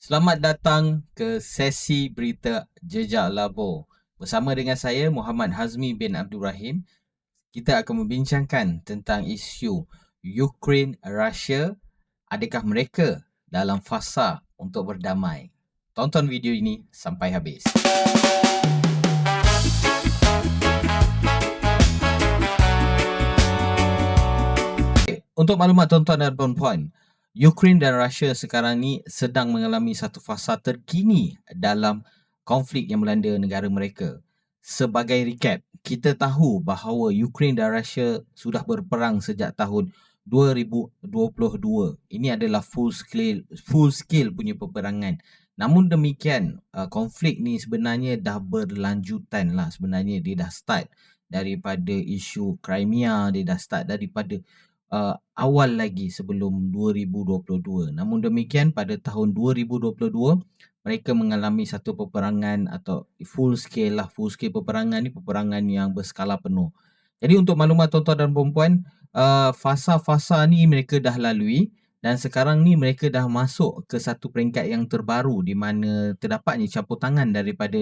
Selamat datang ke sesi berita Jejak Labo. Bersama dengan saya Muhammad Hazmi bin Abdul Rahim, kita akan membincangkan tentang isu Ukraine Russia. Adakah mereka dalam fasa untuk berdamai? Tonton video ini sampai habis. Untuk maklumat tuan-tuan dan puan-puan, Ukraine dan Russia sekarang ni sedang mengalami satu fasa terkini dalam konflik yang melanda negara mereka. Sebagai recap, kita tahu bahawa Ukraine dan Russia sudah berperang sejak tahun 2022. Ini adalah full scale full scale punya peperangan. Namun demikian, uh, konflik ni sebenarnya dah berlanjutan lah. Sebenarnya dia dah start daripada isu Crimea, dia dah start daripada uh, awal lagi sebelum 2022. Namun demikian pada tahun 2022 mereka mengalami satu peperangan atau full scale lah full scale peperangan ni peperangan yang berskala penuh. Jadi untuk maklumat tuan-tuan dan puan-puan, uh, fasa-fasa ni mereka dah lalui dan sekarang ni mereka dah masuk ke satu peringkat yang terbaru di mana terdapatnya campur tangan daripada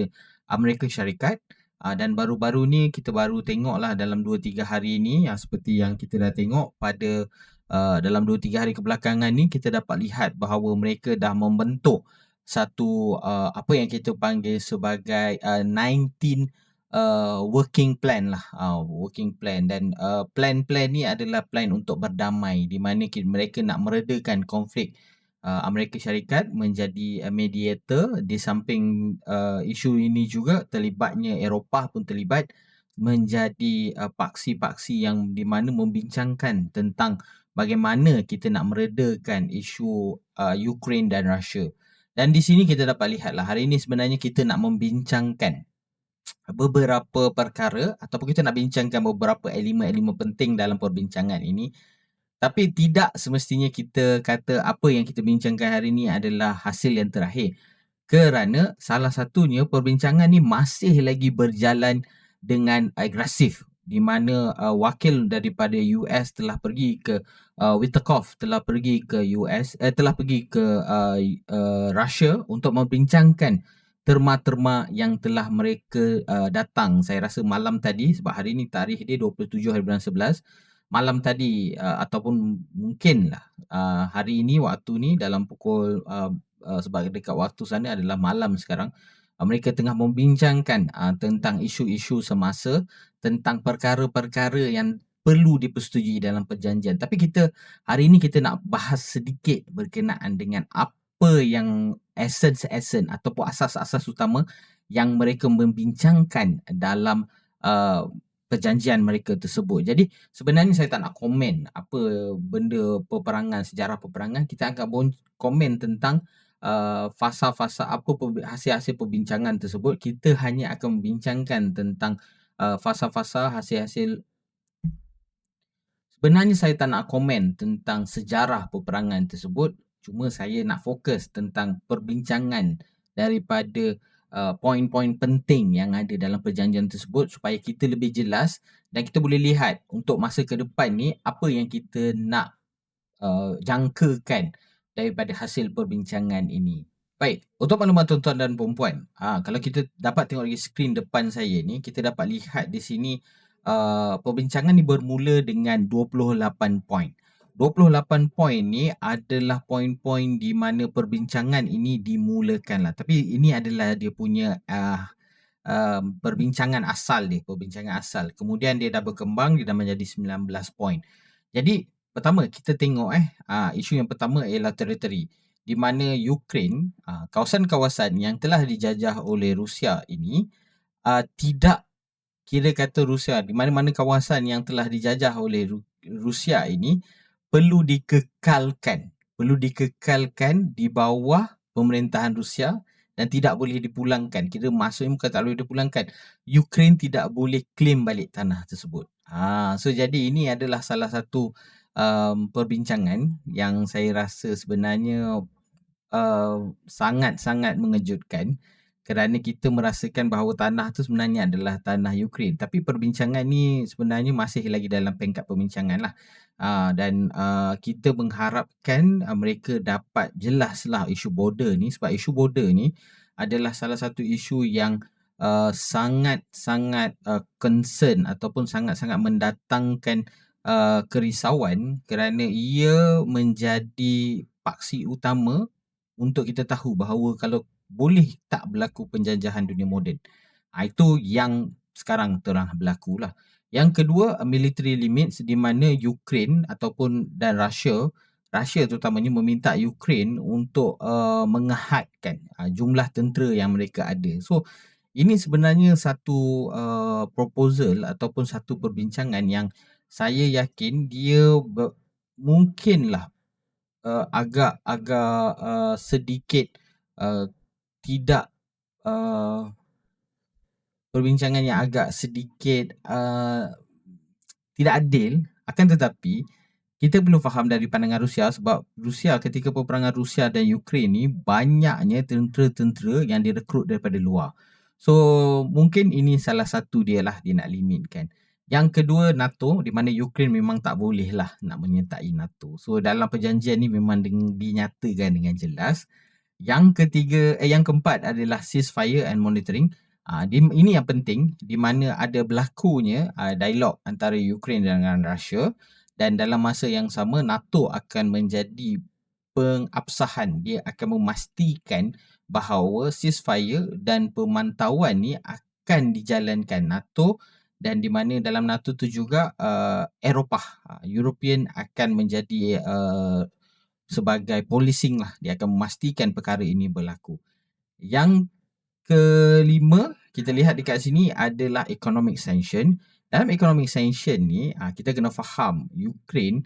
Amerika Syarikat Uh, dan baru-baru ni kita baru tengok lah dalam 2-3 hari ni yang seperti yang kita dah tengok pada uh, dalam 2-3 hari kebelakangan ni kita dapat lihat bahawa mereka dah membentuk satu uh, apa yang kita panggil sebagai uh, 19 uh, working plan lah. Uh, working plan dan uh, plan-plan ni adalah plan untuk berdamai di mana mereka nak meredakan konflik uh, Amerika Syarikat menjadi uh, mediator di samping uh, isu ini juga terlibatnya Eropah pun terlibat menjadi uh, paksi-paksi yang di mana membincangkan tentang bagaimana kita nak meredakan isu uh, Ukraine dan Russia. Dan di sini kita dapat lihatlah hari ini sebenarnya kita nak membincangkan beberapa perkara ataupun kita nak bincangkan beberapa elemen-elemen penting dalam perbincangan ini tapi tidak semestinya kita kata apa yang kita bincangkan hari ini adalah hasil yang terakhir. Kerana salah satunya perbincangan ni masih lagi berjalan dengan agresif di mana uh, wakil daripada US telah pergi ke uh, Witkoff telah pergi ke US eh, telah pergi ke uh, uh, Russia untuk membincangkan terma-terma yang telah mereka uh, datang saya rasa malam tadi sebab hari ini tarikh dia 27 hari bulan 11 malam tadi uh, ataupun mungkinlah uh, hari ini waktu ni dalam pukul uh, uh, sebab dekat waktu sana adalah malam sekarang uh, mereka tengah membincangkan uh, tentang isu-isu semasa tentang perkara-perkara yang perlu dipersetujui dalam perjanjian. Tapi kita hari ini kita nak bahas sedikit berkenaan dengan apa yang essence-essence ataupun asas-asas utama yang mereka membincangkan dalam uh, perjanjian mereka tersebut. Jadi sebenarnya saya tak nak komen apa benda peperangan, sejarah peperangan. Kita akan komen tentang uh, fasa-fasa apa hasil-hasil perbincangan tersebut. Kita hanya akan membincangkan tentang uh, fasa-fasa hasil-hasil Sebenarnya saya tak nak komen tentang sejarah peperangan tersebut. Cuma saya nak fokus tentang perbincangan daripada uh, poin-poin penting yang ada dalam perjanjian tersebut supaya kita lebih jelas dan kita boleh lihat untuk masa ke depan ni apa yang kita nak uh, jangkakan daripada hasil perbincangan ini. Baik, untuk maklumat tuan-tuan dan puan ha, kalau kita dapat tengok di skrin depan saya ni, kita dapat lihat di sini uh, perbincangan ni bermula dengan 28 poin. 28 poin ni adalah poin-poin di mana perbincangan ini dimulakan lah. Tapi ini adalah dia punya uh, uh, perbincangan asal dia, perbincangan asal. Kemudian dia dah berkembang, dia dah menjadi 19 poin. Jadi pertama kita tengok eh, uh, isu yang pertama ialah teritori. Di mana Ukraine, uh, kawasan-kawasan yang telah dijajah oleh Rusia ini uh, tidak kira kata Rusia, di mana-mana kawasan yang telah dijajah oleh Rusia ini perlu dikekalkan. Perlu dikekalkan di bawah pemerintahan Rusia dan tidak boleh dipulangkan. Kira maksudnya bukan tak boleh dipulangkan. Ukraine tidak boleh claim balik tanah tersebut. Ha so jadi ini adalah salah satu um, perbincangan yang saya rasa sebenarnya uh, sangat-sangat mengejutkan kerana kita merasakan bahawa tanah tu sebenarnya adalah tanah Ukraine. Tapi perbincangan ni sebenarnya masih lagi dalam peringkat perbincangan lah. Uh, dan uh, kita mengharapkan uh, mereka dapat jelaslah isu border ni. Sebab isu border ni adalah salah satu isu yang uh, sangat-sangat uh, concern ataupun sangat-sangat mendatangkan uh, kerisauan kerana ia menjadi paksi utama untuk kita tahu bahawa kalau boleh tak berlaku penjajahan dunia moden. Ha, itu yang sekarang terang berlaku lah. Yang kedua, military limits di mana Ukraine ataupun dan Russia, Russia terutamanya meminta Ukraine untuk uh, mengehadkan uh, jumlah tentera yang mereka ada. So, ini sebenarnya satu uh, proposal ataupun satu perbincangan yang saya yakin dia ber- mungkinlah uh, agak agak uh, sedikit uh, tidak uh, perbincangan yang agak sedikit uh, tidak adil akan tetapi kita perlu faham dari pandangan Rusia sebab Rusia ketika peperangan Rusia dan Ukraine ni banyaknya tentera-tentera yang direkrut daripada luar. So mungkin ini salah satu dia lah dia nak limitkan. Yang kedua NATO di mana Ukraine memang tak boleh lah nak menyertai NATO. So dalam perjanjian ni memang dinyatakan dengan jelas. Yang ketiga, eh, yang keempat adalah ceasefire and monitoring. Uh, di, ini yang penting di mana ada berlakunya uh, dialog antara Ukraine dengan Russia dan dalam masa yang sama NATO akan menjadi pengabsahan dia akan memastikan bahawa ceasefire dan pemantauan ni akan dijalankan NATO dan di mana dalam NATO tu juga uh, Eropah uh, European akan menjadi uh, sebagai policing lah dia akan memastikan perkara ini berlaku yang kelima kita lihat dekat sini adalah economic sanction. Dalam economic sanction ni ah, kita kena faham Ukraine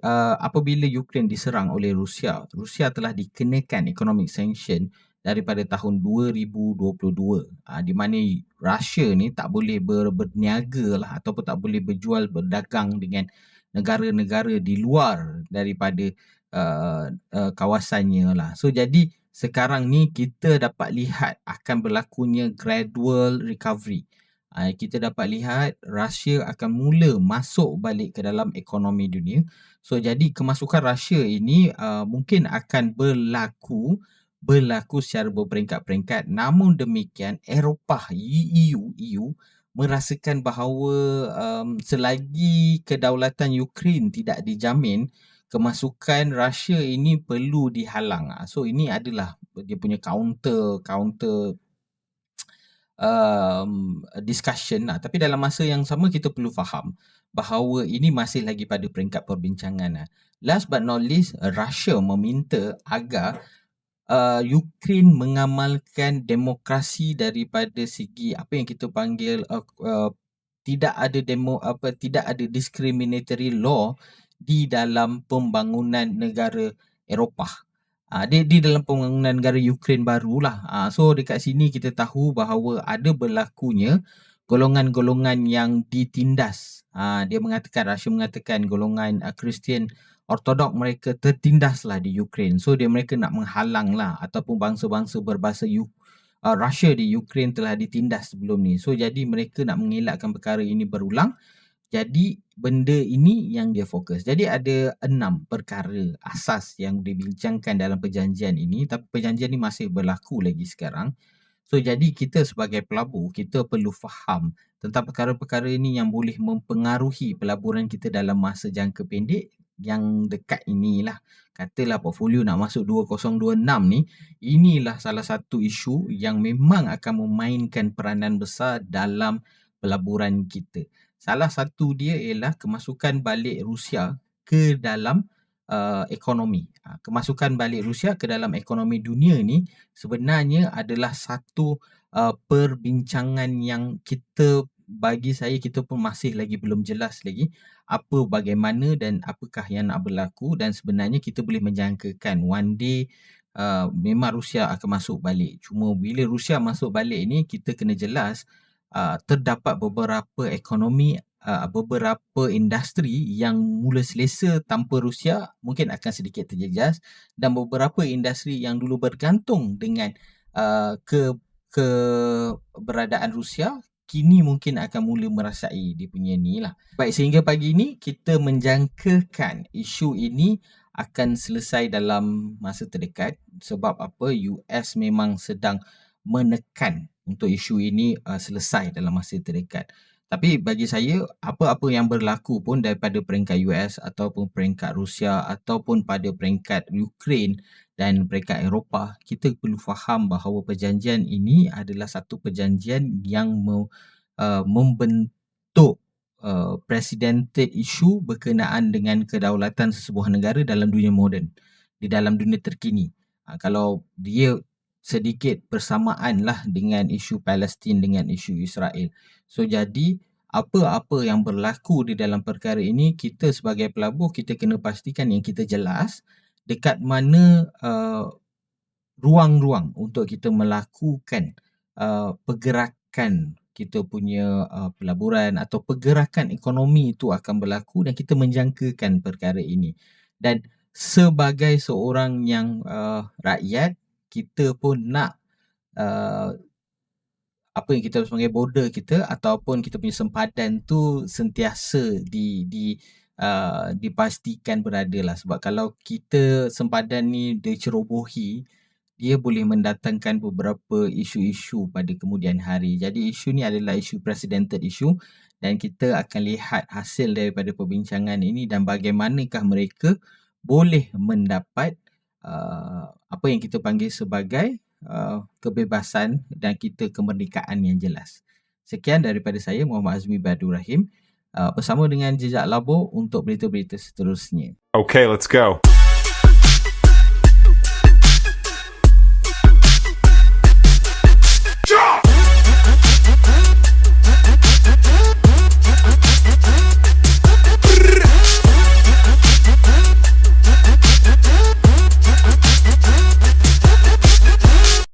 uh, apabila Ukraine diserang oleh Rusia, Rusia telah dikenakan economic sanction daripada tahun 2022 uh, di mana Russia ni tak boleh ber, berniaga lah ataupun tak boleh berjual berdagang dengan negara-negara di luar daripada uh, uh, kawasannya lah. So jadi sekarang ni kita dapat lihat akan berlakunya gradual recovery. Uh, kita dapat lihat Russia akan mula masuk balik ke dalam ekonomi dunia. So jadi kemasukan Russia ini uh, mungkin akan berlaku berlaku secara berperingkat-peringkat. Namun demikian Eropah EU EU merasakan bahawa um, selagi kedaulatan Ukraine tidak dijamin kemasukan Russia ini perlu dihalang. Ah, so ini adalah dia punya counter counter um, discussion lah. Tapi dalam masa yang sama kita perlu faham bahawa ini masih lagi pada peringkat perbincangan. Lah. Last but not least, Russia meminta agar uh, Ukraine mengamalkan demokrasi daripada segi apa yang kita panggil uh, uh, tidak ada demo apa tidak ada discriminatory law di dalam pembangunan negara Eropah. Uh, di, di dalam pembangunan negara Ukraine barulah. Uh, so dekat sini kita tahu bahawa ada berlakunya golongan-golongan yang ditindas. Uh, dia mengatakan, Russia mengatakan golongan uh, Kristian Ortodok mereka tertindaslah di Ukraine. So dia mereka nak menghalang lah ataupun bangsa-bangsa berbahasa U- uh, Russia di Ukraine telah ditindas sebelum ni. So jadi mereka nak mengelakkan perkara ini berulang. Jadi benda ini yang dia fokus. Jadi ada enam perkara asas yang dibincangkan dalam perjanjian ini tapi perjanjian ini masih berlaku lagi sekarang. So jadi kita sebagai pelabur kita perlu faham tentang perkara-perkara ini yang boleh mempengaruhi pelaburan kita dalam masa jangka pendek yang dekat inilah. Katalah portfolio nak masuk 2026 ni, inilah salah satu isu yang memang akan memainkan peranan besar dalam pelaburan kita. Salah satu dia ialah kemasukan balik Rusia ke dalam uh, ekonomi. Uh, kemasukan balik Rusia ke dalam ekonomi dunia ni sebenarnya adalah satu uh, perbincangan yang kita bagi saya kita pun masih lagi belum jelas lagi apa bagaimana dan apakah yang nak berlaku dan sebenarnya kita boleh menjangkakan one day uh, memang Rusia akan masuk balik. Cuma bila Rusia masuk balik ni kita kena jelas uh, terdapat beberapa ekonomi uh, beberapa industri yang mula selesa tanpa Rusia mungkin akan sedikit terjejas dan beberapa industri yang dulu bergantung dengan uh, ke keberadaan Rusia kini mungkin akan mula merasai dia punya ni lah. Baik sehingga pagi ini kita menjangkakan isu ini akan selesai dalam masa terdekat sebab apa US memang sedang menekan untuk isu ini uh, selesai dalam masa terdekat. Tapi bagi saya apa-apa yang berlaku pun daripada peringkat US ataupun peringkat Rusia ataupun pada peringkat Ukraine dan peringkat Eropah, kita perlu faham bahawa perjanjian ini adalah satu perjanjian yang me, uh, membentuk uh, presidented issue berkenaan dengan kedaulatan sesebuah negara dalam dunia moden, di dalam dunia terkini. Uh, kalau dia sedikit bersamaan lah dengan isu Palestin dengan isu Israel. So jadi apa-apa yang berlaku di dalam perkara ini kita sebagai pelabuh kita kena pastikan yang kita jelas dekat mana uh, ruang-ruang untuk kita melakukan uh, pergerakan kita punya uh, pelaburan atau pergerakan ekonomi itu akan berlaku dan kita menjangkakan perkara ini. Dan sebagai seorang yang uh, rakyat kita pun nak uh, apa yang kita sebagai border kita ataupun kita punya sempadan tu sentiasa di di uh, dipastikan berada lah sebab kalau kita sempadan ni dicerobohi dia boleh mendatangkan beberapa isu-isu pada kemudian hari. Jadi isu ni adalah isu presidented issue dan kita akan lihat hasil daripada perbincangan ini dan bagaimanakah mereka boleh mendapat uh, apa yang kita panggil sebagai uh, kebebasan dan kita kemerdekaan yang jelas. Sekian daripada saya Muhammad Azmi Badur Rahim uh, bersama dengan Jejak Labo untuk berita-berita seterusnya. Okay, let's go.